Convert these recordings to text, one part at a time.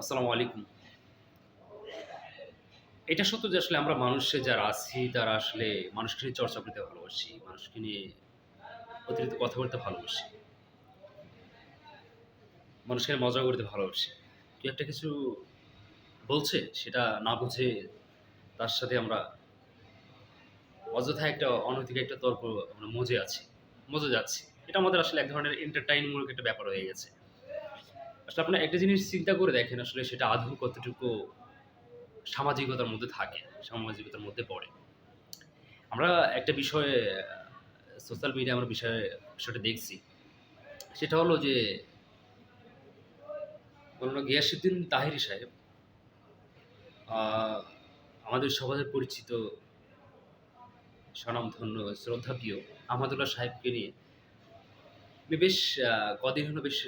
আসসালামু আলাইকুম। এটা সত্য যে আসলে আমরা মানুষে যারা আছি, তারা আসলে মানুষকে নিয়ে চর্চা করতে ভালোবাসি, মানুষকে নিয়ে অতিরিক্ত কথা বলতে ভালোবাসি, মানুষকে মজা করতে ভালোবাসি। কেউ একটা কিছু বলছে, সেটা না বুঝে তার সাথে আমরা অযথা একটা অনৈতিক একটা তর্ক আমরা মজে আছি, মজে যাচ্ছি। এটা আমাদের আসলে এক ধরনের এন্টারটাইনমূলক একটা ব্যাপার হয়ে গেছে। আসলে আপনার একটা জিনিস চিন্তা করে দেখেন আসলে সেটা আদৌ কতটুকু সামাজিকতার মধ্যে থাকে, সামাজিকতার মধ্যে পড়ে। আমরা একটা বিষয়ে, সোশ্যাল মিডিয়া আমরা বিষয়ে সেটা দেখছি। সেটা হলো যে মৌলানা গিয়াসুদ্দিন তাহিরি সাহেব আমাদের সবাই পরিচিত, স্বনামধন্য, শ্রদ্ধাপ্রিয় আহমদুল্লাহ সাহেবকে নিয়ে। বেশ কদিন হলো বেশ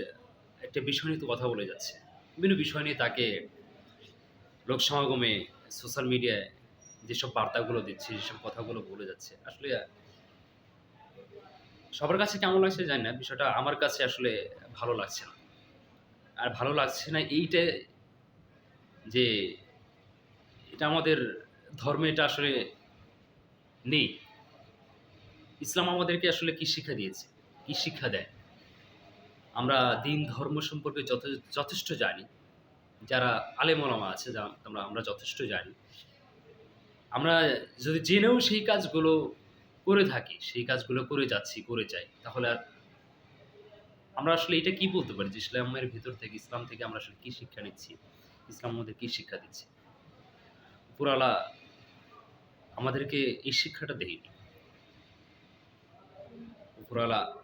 একটা বিষয় নিয়ে কথা বলে যাচ্ছে। বিভিন্ন বিষয় নিয়ে তাকে লোক সমাগমে সোশ্যাল মিডিয়ায় যেসব বার্তাগুলো দিচ্ছে, যেসব কথাগুলো বলে যাচ্ছে, আসলে সবার কাছে কেমন লাগছে জানি না, বিষয়টা আমার কাছে আসলে ভালো লাগছে না। আর ভালো লাগছে না এইটা যে এটা আমাদের ধর্মে এটা আসলে নেই। ইসলাম আমাদেরকে আসলে কি শিক্ষা দিয়েছে? কি শিক্ষা দেয়? আমরা দিন ধর্ম সম্পর্কে যথে- যথেষ্ট জানি। যারা আলেমলামা আছে আমরা আমরা যথেষ্ট জানি। আমরা যদি জেনেও সেই কাজগুলো করে থাকি, সেই কাজগুলো করে যাচ্ছি, করে যাই, তাহলে আর আমরা আসলে এটা কি বলতে পারি? যে ইসলামের ভিতর থেকে, ইসলাম থেকে আমরা আসলে কি শিক্ষা নিচ্ছি? ইসলাম আমাদের কি শিক্ষা দিচ্ছে? পুরালা আমাদেরকে এই শিক্ষাটা দেয়নি। উপরালা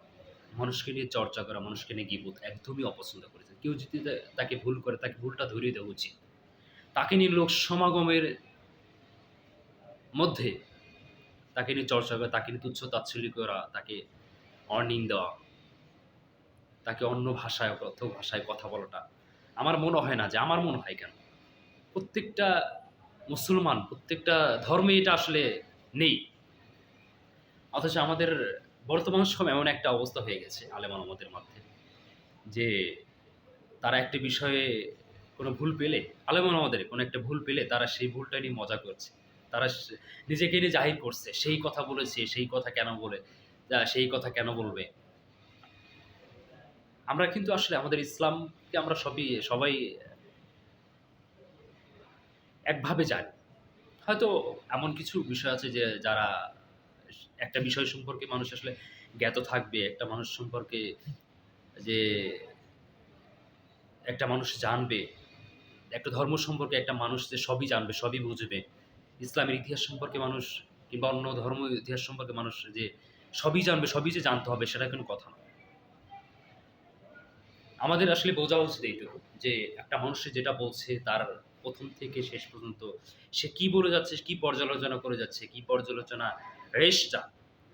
মানুষকে নিয়ে চর্চা করা, মানুষকে নিয়ে গিবোধ একদমই অপছন্দ করেছে কেউ যদি তাকে ভুল করে, তাকে ভুলটা ধরিয়ে দেওয়া উচিত। তাকে নিয়ে লোক সমাগমের মধ্যে তাকে নিয়ে চর্চা করা, তাকে নিয়ে তুচ্ছ তাচ্ছল্য করা, তাকে অর্নিং দেওয়া, তাকে অন্য ভাষায়, অর্থ ভাষায় কথা বলাটা আমার মনে হয় না যে, আমার মনে হয় কেন? প্রত্যেকটা মুসলমান, প্রত্যেকটা ধর্মে এটা আসলে নেই। অথচ আমাদের বর্তমান সময় এমন একটা অবস্থা হয়ে গেছে আলেমান আমাদের মধ্যে, যে তারা একটা বিষয়ে কোনো ভুল পেলে আলেমান আমাদের কোনো একটা ভুল পেলে তারা সেই ভুলটা নিয়ে মজা করছে। তারা নিজেকে নিয়ে জাহির করছে, সেই কথা বলেছে, সেই কথা কেন বলে সেই কথা কেন বলবে। আমরা কিন্তু আসলে আমাদের ইসলামকে আমরা সবই, সবাই একভাবে জানি। হয়তো এমন কিছু বিষয় আছে যে যারা একটা বিষয় সম্পর্কে মানুষ আসলে জ্ঞাত থাকবে, একটা মানুষ সম্পর্কে যে একটা মানুষ জানবে, একটা ধর্ম সম্পর্কে একটা মানুষ যে সবই জানবে, সবই বুঝবে। ইসলামের ইতিহাস সম্পর্কে মানুষ কিংবা অন্য ধর্ম ইতিহাস সম্পর্কে মানুষ যে সবই জানবে, সবই যে জানতে হবে সেটা কোনো কথা না। আমাদের আসলে বোঝা উচিত এইটুকু, যে একটা মানুষ যেটা বলছে তার প্রথম থেকে শেষ পর্যন্ত সে কি বলে যাচ্ছে, কি পর্যালোচনা করে যাচ্ছে, কি পর্যালোচনা রেশটা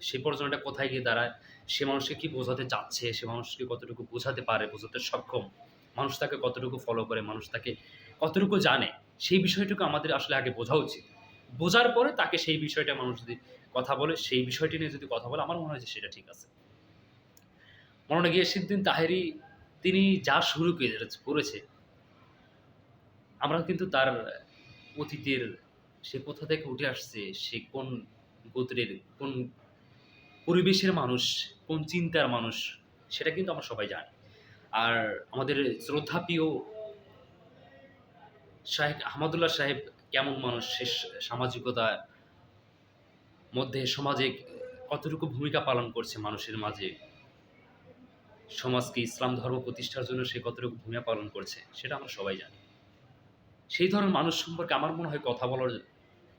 সে পর্যালোচনাটা কোথায় গিয়ে দাঁড়ায়, সে মানুষকে কি বোঝাতে চাচ্ছে, সে মানুষকে কতটুকু বোঝাতে পারে, বোঝাতে সক্ষম, মানুষ তাকে কতটুকু ফলো করে, মানুষ তাকে কতটুকু জানে, সেই বিষয়টুকু আমাদের আসলে আগে বোঝা উচিত। বোঝার পরে তাকে সেই বিষয়টা মানুষ যদি কথা বলে, সেই বিষয়টি নিয়ে যদি কথা বলে, আমার মনে হয় যে সেটা ঠিক আছে। মনে গিয়ে সিদ্দিন তাহেরি তিনি যা শুরু করে- করেছে। আমরা কিন্তু তার অতীতের সে কোথা থেকে উঠে আসছে, সে কোন গোত্রের, কোন পরিবেশের মানুষ, কোন চিন্তার মানুষ, সেটা কিন্তু আমরা সবাই জানি। আর আমাদের শ্রদ্ধাপ্রিয় শাহেখ আহমদুল্লাহ সাহেব কেমন মানুষ, সে সামাজিকতার মধ্যে সমাজে কতটুকু ভূমিকা পালন করছে মানুষের মাঝে? সমাজকে ইসলাম ধর্ম প্রতিষ্ঠার জন্য সে কতটুকু ভূমিকা পালন করছে, সেটা আমরা সবাই জানি। সেই ধরনের মানুষ সম্পর্কে আমার মনে হয় কথা বলার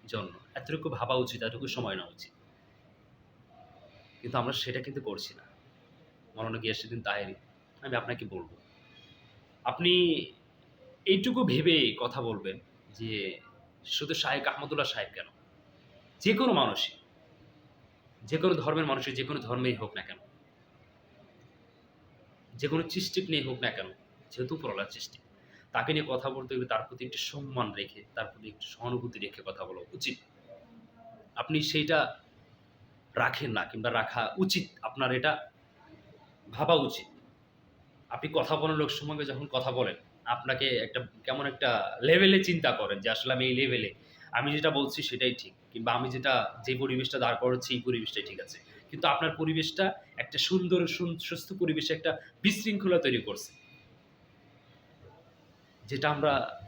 জন্য এতটুকু ভাবা উচিত, এতটুকু সময় নেওয়া উচিত। কিন্তু আমরা সেটা কিন্তু করছি না। মনে মৌলানা গিয়াসুদ্দিন তাহেরি, আমি আপনাকে বলব, আপনি এইটুকু ভেবে কথা বলবেন যে শুধু শাহেক আহমদুল্লাহ সাহেব কেন? যে কোনো মানুষই, যে কোনো ধর্মের মানুষই, যে কোনো ধর্মেই হোক না কেন যে কোনো চিস্টিক নিয়ে হোক না কেন, যেহেতু প্রহ্লাদ সৃষ্টি, তাকে নিয়ে কথা বলতে গেলে তার প্রতি একটি সম্মান রেখে, তার প্রতি একটু সহানুভূতি রেখে কথা বলা উচিত। আপনি সেইটা রাখেন না কিংবা রাখা উচিত, আপনার এটা ভাবা উচিত। আপনি কথা বলেন লোক সমাগে যখন কথা বলেন, আপনাকে একটা কেমন একটা লেভেলে চিন্তা করেন যে আসলে আমি এই লেভেলে আমি যেটা বলছি সেটাই ঠিক, কিংবা আমি যেটা, যে পরিবেশটা দাঁড় করছি এই পরিবেশটাই ঠিক আছে। কিন্তু আপনার পরিবেশটা একটা সুন্দর, সুন- সুস্থ পরিবেশে একটা বিশৃঙ্খলা তৈরি করছে। যেটা আমরা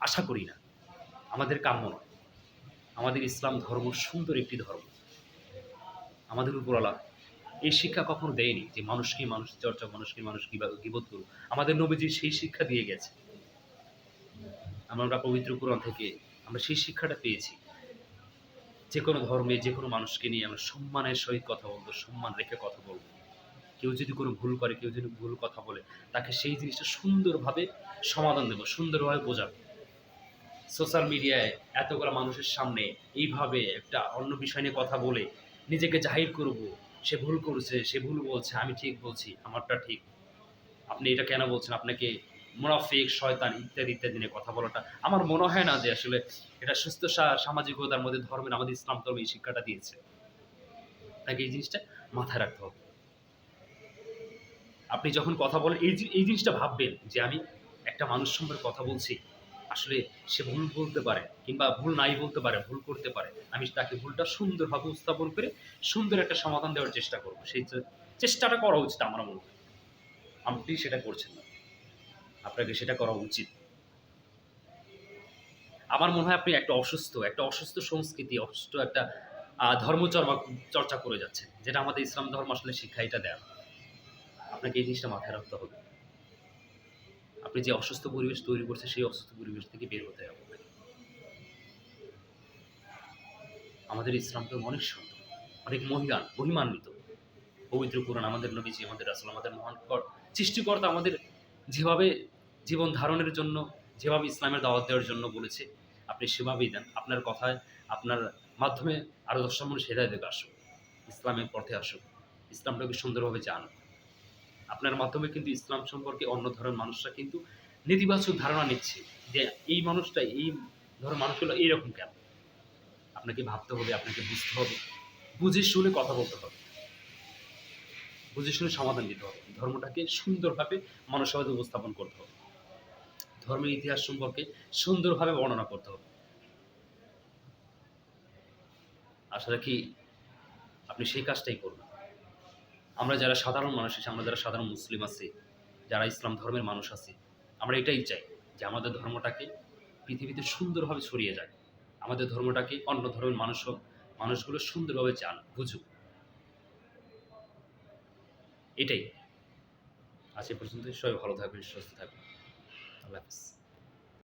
আশা করি না। আমাদের কাম্য নয়। আমাদের ইসলাম ধর্ম সুন্দর একটি ধর্ম। আমাদের উপরওয়ালা এই শিক্ষা কখনো দেয়নি যে মানুষকে মানুষ চর্চা, মানুষকে মানুষ গিবোধ করুক। আমাদের নবীজি সেই শিক্ষা দিয়ে গেছে। আমরা পবিত্র কোরআন থেকে আমরা সেই শিক্ষাটা পেয়েছি। যে কোনো ধর্মে যে কোনো মানুষকে নিয়ে আমরা সম্মানের সহিত কথা বলব, সম্মান রেখে কথা বলব। কেউ যদি কোনো ভুল করে, কেউ যদি ভুল কথা বলে, তাকে সেই জিনিসটা সুন্দরভাবে সমাধান দেবো, সুন্দরভাবে বোঝাবো। সোশ্যাল মিডিয়ায় এতগুলো মানুষের সামনে এইভাবে একটা অন্য বিষয় নিয়ে কথা বলে নিজেকে জাহির করব, সে ভুল করছে, সে ভুল বলছে, আমি ঠিক বলছি, আমারটা ঠিক। আপনি এটা কেন বলছেন? আপনাকে মুনাফিক, শয়তান ইত্যাদি ইত্যাদি নিয়ে কথা বলাটা আমার মনে হয় না যে আসলে এটা সুস্থ সামাজিকতার মধ্যে ধর্মের, আমাদের ইসলাম ধর্ম এই শিক্ষাটা দিয়েছে। তাকে এই জিনিসটা মাথায় রাখতে হবে। আপনি যখন কথা বলেন, এই এই জিনিসটা ভাববেন যে আমি একটা মানুষ সম্পর্কে কথা বলছি, আসলে সে ভুল বলতে পারে কিংবা ভুল নাই বলতে পারে, ভুল করতে পারে। আমি তাকে ভুলটা সুন্দরভাবে উপস্থাপন করে সুন্দর একটা সমাধান দেওয়ার চেষ্টা করব। সেই চেষ্টাটা করা উচিত আমার মনে হয়। আপনি সেটা করছেন না। আপনাকে সেটা করা উচিত। আমার মনে হয় আপনি একটা অসুস্থ একটা অসুস্থ সংস্কৃতি, অসুস্থ একটা ধর্মচর্মা চর্চা করে যাচ্ছেন, যেটা আমাদের ইসলাম ধর্ম আসলে শিক্ষা এটা দেয় আপনাকে এই জিনিসটা মাথায় রাখতে হবে। আপনি যে অসুস্থ পরিবেশ তৈরি করছে সেই অসুস্থ পরিবেশ থেকে বের হতে হবে। আমাদের ইসলাম তো অনেক সুন্দর, অনেক মহিলান মহিমান্বিত পবিত্র কোরআন আমাদের নবীজি, আমাদের আসলে আমাদের মহান সৃষ্টিকর্তা আমাদের যেভাবে জীবন ধারণের জন্য, যেভাবে ইসলামের দাওয়াত দেওয়ার জন্য বলেছে, আপনি সেভাবেই দেন। আপনার কথায়, আপনার মাধ্যমে আরও দশটা মানুষ দিকে আসুক, ইসলামের পথে আসুক, ইসলামটাকে সুন্দরভাবে জানুক আপনার মাধ্যমে কিন্তু ইসলাম সম্পর্কে অন্য ধরনের মানুষরা কিন্তু নেতিবাচক ধারণা নিচ্ছে যে এই মানুষটা, এই ধরনের মানুষগুলো এইরকম কেন? আপনাকে ভাবতে হবে, আপনাকে বুঝতে হবে, বুঝে শুনে কথা বলতে হবে। বুঝে শুনে সমাধান দিতে হবে। ধর্মটাকে সুন্দরভাবে, মানুষের উপস্থাপন করতে হবে। ধর্মের ইতিহাস সম্পর্কে সুন্দরভাবে বর্ণনা করতে হবে। আশা রাখি আপনি সেই কাজটাই করবেন। আমরা যারা সাধারণ মানুষ আছি, আমরা যারা সাধারণ মুসলিম আছি, যারা ইসলাম ধর্মের মানুষ আছি, আমরা এটাই চাই যে আমাদের ধর্মটাকে পৃথিবীতে সুন্দরভাবে ছড়িয়ে যায় আমাদের ধর্মটাকে অন্য ধর্মের মানুষও মানুষগুলো সুন্দরভাবে চান, বুঝুক। এটাই। আজ পর্যন্ত সবাই ভালো থাকবেন, সুস্থ থাকবেন। আল্লাহ হাফিজ